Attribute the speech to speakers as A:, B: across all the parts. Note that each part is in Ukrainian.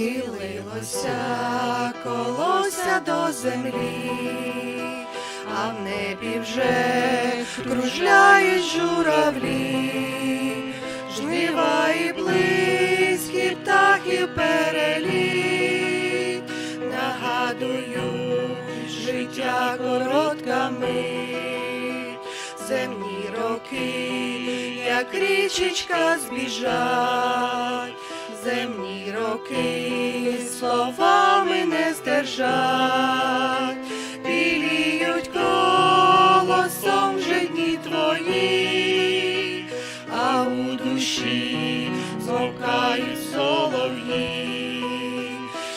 A: Колося, колося до землі, а в небі вже кружляють журавлі, жнива і близькі птахів переліт, нагадують життя коротка мить, земні роки, як річечка збіжать, земні роки словами не здержать, біліють колосом вже дні твої, а у душі змовкають солов'ї.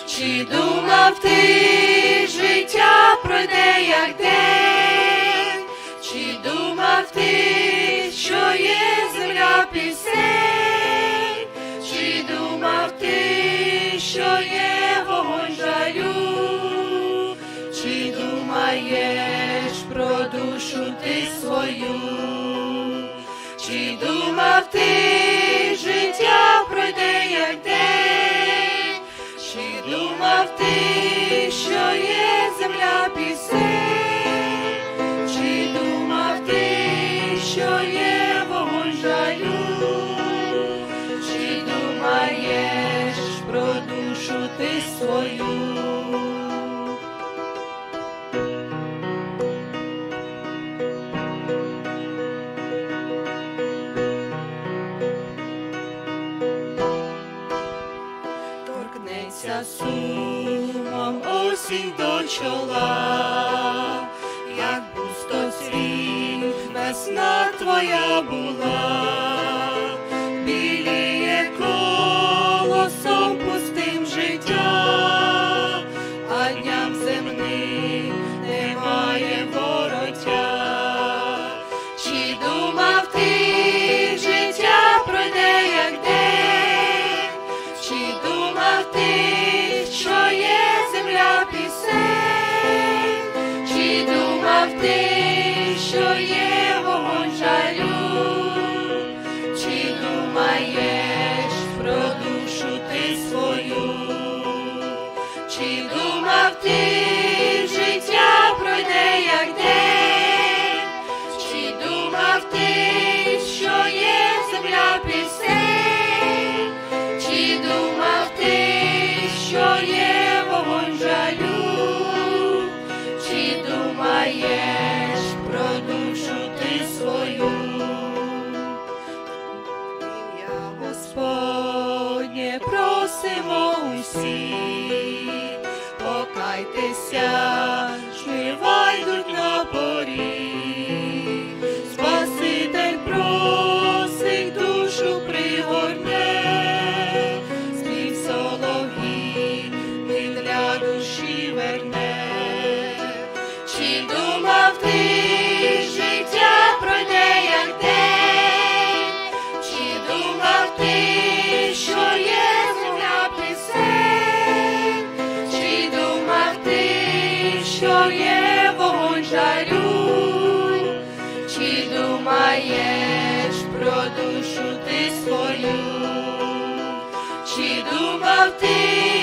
A: Чи думав ти, життя пройде як день, чи думав ти, що є думаєш про душу ти свою, чи думав ти, торкнеться сумом осінь до чола, як пустоцвіт весна твоя була, біліє колосом пустим життя, а дням земним немає вороття. Чи думав ти, що є Господнє просимо усі, покайтеся, думаєш про душу ти свою, чи думав ти,